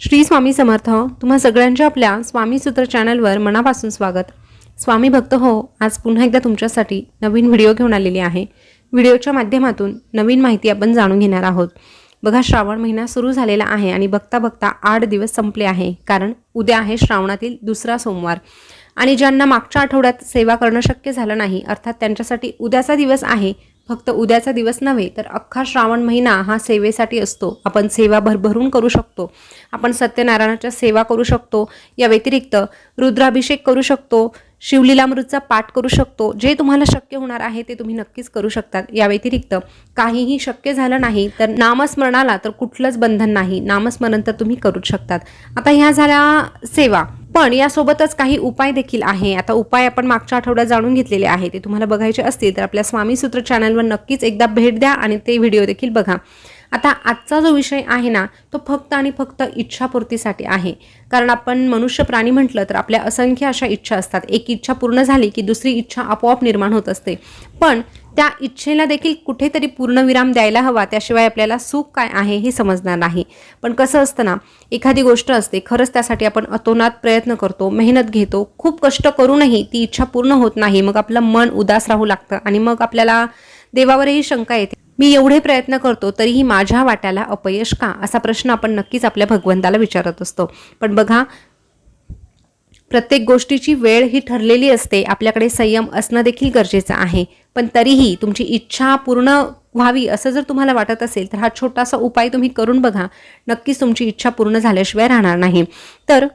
श्री स्वामी समर्थ तुम्हा सगळ्यांच्या आपल्या स्वामी सूत्र चॅनलवर मनापासून स्वागत. स्वामी भक्त हो आज पुन्हा एकदा तुमच्यासाठी नवीन व्हिडिओ घेऊन आलेली आहे. व्हिडिओच्या माध्यमातून नवीन माहिती आपण जाणून घेणार आहोत. बघा श्रावण महिना सुरू झालेला आहे आणि बघता बघता आठ दिवस संपले आहे कारण उद्या आहे श्रावणातील दुसरा सोमवार. आणि ज्यांना मागच्या आठवड्यात सेवा करणं शक्य झालं नाही अर्थात त्यांच्यासाठी उद्याचा दिवस आहे फक्त उद्याचा दिवस नव्हे तर अख्खा श्रावण महिना हा सेवेसाठी असतो. आपण सेवा भरभरून करू शकतो. आपण सत्यनारायणाच्या सेवा करू शकतो. या व्यतिरिक्त रुद्राभिषेक करू शकतो. शिवलीलामृतचा पाठ करू शकतो. जे तुम्हाला शक्य होणार आहे ते तुम्ही नक्कीच करू शकतात. या व्यतिरिक्त काहीही शक्य झालं नाही तर नामस्मरणाला तर कुठलंच बंधन नाही. नामस्मरण तर तुम्ही करूच शकतात. आता ह्या झाल्या सेवा. पण यासोबतच काही उपाय देखील आहे. आता उपाय आपण मागच्या आठवड्यात जाणून घेतलेले आहे. ते तुम्हाला बघायचे असतील तर आपल्या स्वामी सूत्र चॅनलवर नक्कीच एकदा भेट द्या आणि ते व्हिडिओ देखील बघा. आता आजचा जो विषय आहे ना तो फक्त आणि फक्त इच्छापूर्तीसाठी आहे. कारण आपण मनुष्य प्राणी म्हटलं तर आपल्या असंख्य अशा इच्छा असतात. एक इच्छा पूर्ण झाली की दुसरी इच्छा आपोआप निर्माण होत असते. पण त्या इच्छेला देखील कुठेतरी पूर्णविराम द्यायला हवा. त्याशिवाय आपल्याला सुख काय आहे हे समजणार नाही. पण कसं असतं ना एखादी गोष्ट असते खरंच त्यासाठी आपण अतोनात प्रयत्न करतो मेहनत घेतो खूप कष्ट करूनही ती इच्छा पूर्ण होत नाही. मग आपलं मन उदास राहू लागतं आणि मग आपल्याला देवावरही शंका येते. मी एवढे प्रयत्न करतो तरीही माझ्या वाट्याला अपयश का? असा प्रश्न आपण नक्कीच आपल्या भगवंताला विचारत असतो. पण बघा प्रत्येक गोष्टीची वेळ ही ठरलेली असते. आपल्याकडे संयम असणं देखील गरजेचं आहे. पण तरीही तुमची इच्छा पूर्ण व्हावी असं जर तुम्हाला वाटत असेल तर हा छोटासा उपाय तुम्ही करून बघा. नक्कीच तुमची इच्छा पूर्ण झाल्याशिवाय राहणार नाही. तर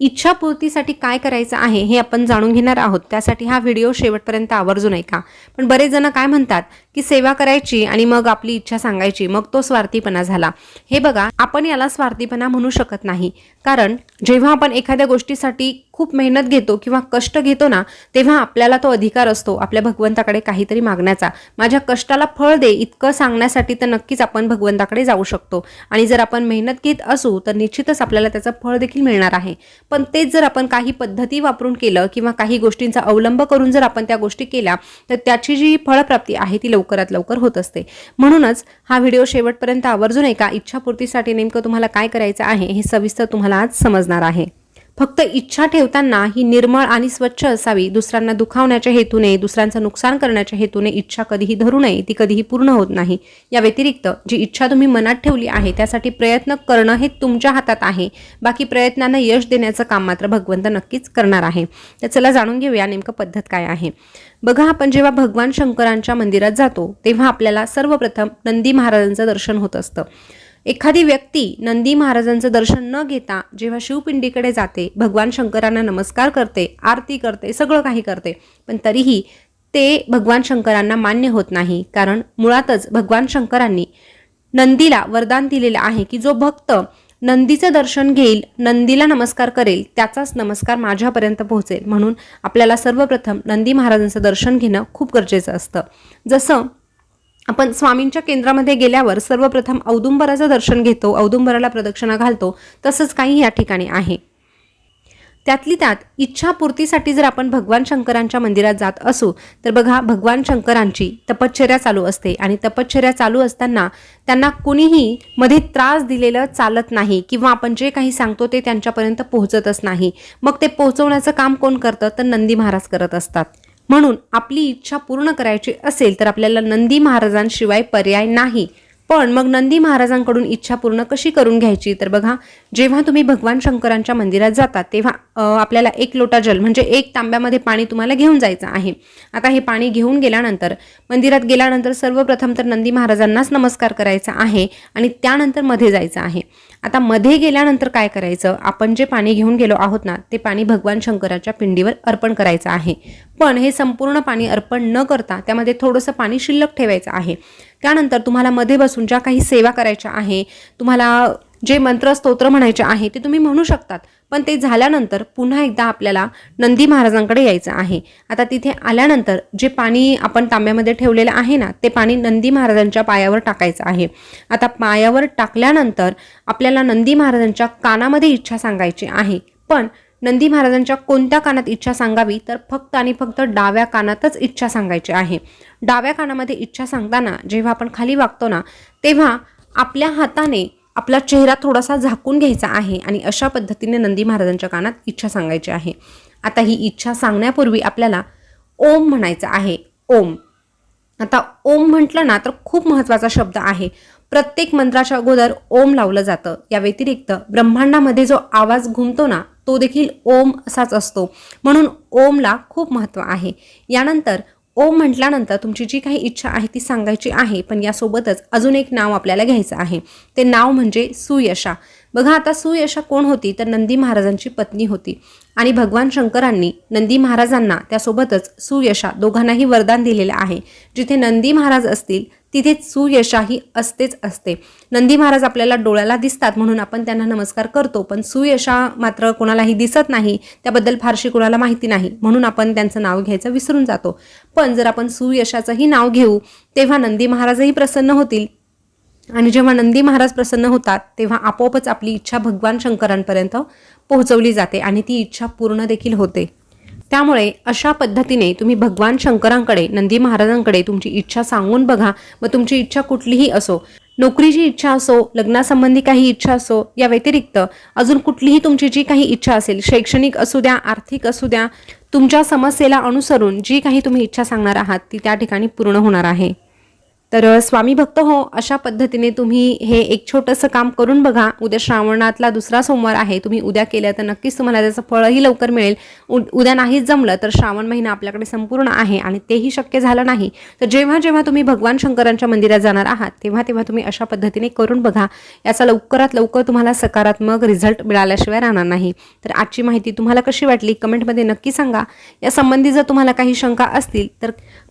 इच्छापूर्तीसाठी काय करायचं आहे हे आपण जाणून घेणार आहोत. त्यासाठी हा व्हिडिओ शेवटपर्यंत आवर्जून ऐका. पण बरेच जण काय म्हणतात की सेवा करायची आणि मग आपली इच्छा सांगायची मग तो स्वार्थीपणा झाला. हे बघा आपण याला स्वार्थीपणा म्हणू शकत नाही. कारण जेव्हा आपण एखाद्या गोष्टीसाठी खूप मेहनत घेतो किंवा कष्ट घेतो ना तेव्हा आपल्याला तो अधिकार असतो आपल्या भगवंताकडे काहीतरी मागण्याचा. माझ्या कष्टाला फळ दे इतकं सांगण्यासाठी तर नक्कीच आपण भगवंताकडे जाऊ शकतो. आणि जर आपण मेहनत घेत असू तर निश्चितच आपल्याला त्याचं फळ देखील मिळणार आहे. पण तेच जर आपण काही पद्धती वापरून केलं किंवा काही गोष्टींचा अवलंब करून जर आपण त्या गोष्टी केल्या तर त्याची जी फळप्राप्ती आहे ती लवकरात लवकर होत असते. म्हणूनच हा व्हिडिओ शेवटपर्यंत आवर्जून एका इच्छापूर्तीसाठी नेमकं तुम्हाला काय करायचं आहे हे सविस्तर तुम्हाला आज समजणार आहे. फक्त इच्छा ठेवताना ही निर्मळ आणि स्वच्छ असावी. दुसऱ्यांना दुखावण्याच्या हेतूने दुसऱ्यांचं नुकसान करण्याच्या हेतूने इच्छा कधीही धरू नये ती कधीही पूर्ण होत नाही. या व्यतिरिक्त जी इच्छा तुम्ही मनात ठेवली आहे त्यासाठी प्रयत्न करणं हे तुमच्या हातात आहे. बाकी प्रयत्नांना यश देण्याचं काम मात्र भगवंत नक्कीच करणार आहे. तर चला जाणून घेऊया नेमकं पद्धत काय आहे. बघा आपण जेव्हा भगवान शंकरांच्या मंदिरात जातो तेव्हा आपल्याला सर्वप्रथम नंदी महाराजांचं दर्शन होत असतं. एखादी व्यक्ती नंदी महाराजांचं दर्शन न घेता जेव्हा शिवपिंडीकडे जाते भगवान शंकरांना नमस्कार करते आरती करते सगळं काही करते पण तरीही ते भगवान शंकरांना मान्य होत नाही. कारण मुळातच भगवान शंकरांनी नंदीला वरदान दिलेलं आहे की जो भक्त नंदीचं दर्शन घेईल नंदीला नमस्कार करेल त्याचाच नमस्कार माझ्यापर्यंत पोहोचेल. म्हणून आपल्याला सर्वप्रथम नंदी महाराजांचं दर्शन घेणं खूप गरजेचं असतं. जसं आपण स्वामींच्या केंद्रामध्ये गेल्यावर सर्वप्रथम औदुंबराचं दर्शन घेतो औदुंबराला प्रदक्षिणा घालतो तसंच काही या ठिकाणी आहे. त्यातली त्यात इच्छापूर्तीसाठी जर आपण भगवान शंकरांच्या मंदिरात जात असू तर बघा भगवान शंकरांची तपश्चर्या चालू असते आणि तपश्चर्या चालू असताना त्यांना कुणीही मध्ये त्रास दिलेलं चालत नाही किंवा आपण जे काही सांगतो ते त्यांच्यापर्यंत पोहोचतच नाही. मग ते पोहोचवण्याचं काम कोण करतं? तर नंदी महाराज करत असतात. म्हणून आपली इच्छा पूर्ण करायची असेल तर आपल्याला नंदी महाराजांशिवाय पर्याय नाही. पण मग नंदी महाराजांकडून इच्छा पूर्ण कशी करून घ्यायची? तर बघा जेव्हा तुम्ही भगवान शंकरांच्या मंदिरात जाता तेव्हा आपल्याला एक लोटा जल म्हणजे एक तांब्यामध्ये पाणी तुम्हाला घेऊन जायचं आहे. आता हे पाणी घेऊन गेल्यानंतर मंदिरात गेल्यानंतर सर्वप्रथम तर नंदी महाराजांनाच नमस्कार करायचा आहे आणि त्यानंतरमध्ये जायचं आहे. आता मध्ये गेल्यानंतर काय करायचं? आपण जे पाणी घेऊन गेलो आहोत ना ते पाणी भगवान शंकराच्या पिंडीवर अर्पण करायचं आहे. पण हे संपूर्ण पाणी अर्पण न करता त्यामध्ये थोडंसं पाणी शिल्लक ठेवायचं आहे. त्यानंतर तुम्हाला मध्ये बसून ज्या काही सेवा करायच्या आहे तुम्हाला जे मंत्र स्तोत्र म्हणायचे आहे ते तुम्ही म्हणू शकतात. पण ते झाल्यानंतर पुन्हा एकदा आपल्याला नंदी महाराजांकडे यायचं आहे. आता तिथे आल्यानंतर जे पाणी आपण तांब्यामध्ये ठेवलेलं आहे ना ते पाणी नंदी महाराजांच्या पायावर टाकायचं आहे. आता पायावर टाकल्यानंतर आपल्याला नंदी महाराजांच्या कानामध्ये इच्छा सांगायची आहे. पण नंदी महाराजांच्या कोणत्या कानात इच्छा सांगावी तर फक्त आणि फक्त डाव्या कानातच इच्छा सांगायची आहे. डाव्या कानामध्ये इच्छा सांगताना जेव्हा आपण खाली वागतो ना तेव्हा आपल्या हाताने आपला चेहरा थोडासा झाकून घ्यायचा आहे आणि अशा पद्धतीने नंदी महाराजांच्या कानात इच्छा सांगायची आहे. आता ही इच्छा सांगण्यापूर्वी आपल्याला ओम म्हणायचं आहे. ओम. आता ओम म्हटलं ना तर खूप महत्त्वाचा शब्द आहे. प्रत्येक मंत्राच्या अगोदर ओम लावलं जातं. या व्यतिरिक्त ब्रह्मांडामध्ये जो आवाज घुमतो ना तो देखील ओम असाच असतो. म्हणून ओमला खूप महत्त्व आहे. यानंतर ओम म्हटल्यानंतर तुमची जी काही इच्छा आहे ती सांगायची आहे पण यासोबतच अजून एक नाव आपल्याला घ्यायचं आहे. ते नाव म्हणजे सुयशा. बघा आता सुयशा कोण होती? तर नंदी महाराजांची पत्नी होती. आणि भगवान शंकरांनी नंदी महाराजांना त्यासोबतच सुयशा दोघांनाही वरदान दिलेलं आहे. जिथे नंदी महाराज असतील तिथे सुयशाही असतेच असते. नंदी महाराज आपल्याला डोळ्याला दिसतात म्हणून आपण त्यांना नमस्कार करतो पण सुयशा मात्र कोणालाही दिसत नाही. त्याबद्दल फारशी कोणाला माहिती नाही म्हणून आपण त्यांचं नाव घ्यायचं विसरून जातो. पण जर आपण सुयशाचंही नाव घेऊ तेव्हा नंदी महाराजही प्रसन्न होतील. आणि जेव्हा नंदी महाराज प्रसन्न होतात तेव्हा आपोआपच आपली इच्छा भगवान शंकरांपर्यंत पोहोचवली जाते आणि ती इच्छा पूर्ण देखील होते. त्यामुळे अशा पद्धतीने तुम्ही भगवान शंकरांकडे नंदी महाराजांकडे तुमची इच्छा सांगून बघा. व तुमची इच्छा कुठलीही असो नोकरीची इच्छा असो लग्नासंबंधी काही इच्छा असो या व्यतिरिक्त अजून कुठलीही तुमची जी काही इच्छा असेल शैक्षणिक असू द्या आर्थिक असू द्या तुमच्या समस्येला अनुसरून जी काही तुम्ही इच्छा सांगणार आहात ती त्या ठिकाणी पूर्ण होणार आहे. तर स्वामी भक्त हो अशा पद्धतीने तुम्ही हे एक छोटंसं काम करून बघा. उद्या श्रावणातला दुसरा सोमवार आहे. तुम्ही उद्या केलं तर नक्कीच तुम्हाला त्याचं फळही लवकर मिळेल. उ उद्या नाहीच जमलं तर श्रावण महिना आपल्याकडे संपूर्ण आहे आणि तेही शक्य झालं नाही. तर जेव्हा जेव्हा तुम्ही भगवान शंकरांच्या मंदिरात जाणार आहात तेव्हा तेव्हा तुम्ही अशा पद्धतीने करून बघा. याचा लवकरात लवकर तुम्हाला सकारात्मक रिझल्ट मिळाल्याशिवाय राहणार नाही. तर आजची माहिती तुम्हाला कशी वाटली? कमेंटमध्ये नक्की सांगा. या संबंधी जर तुम्हाला काही शंका असतील तर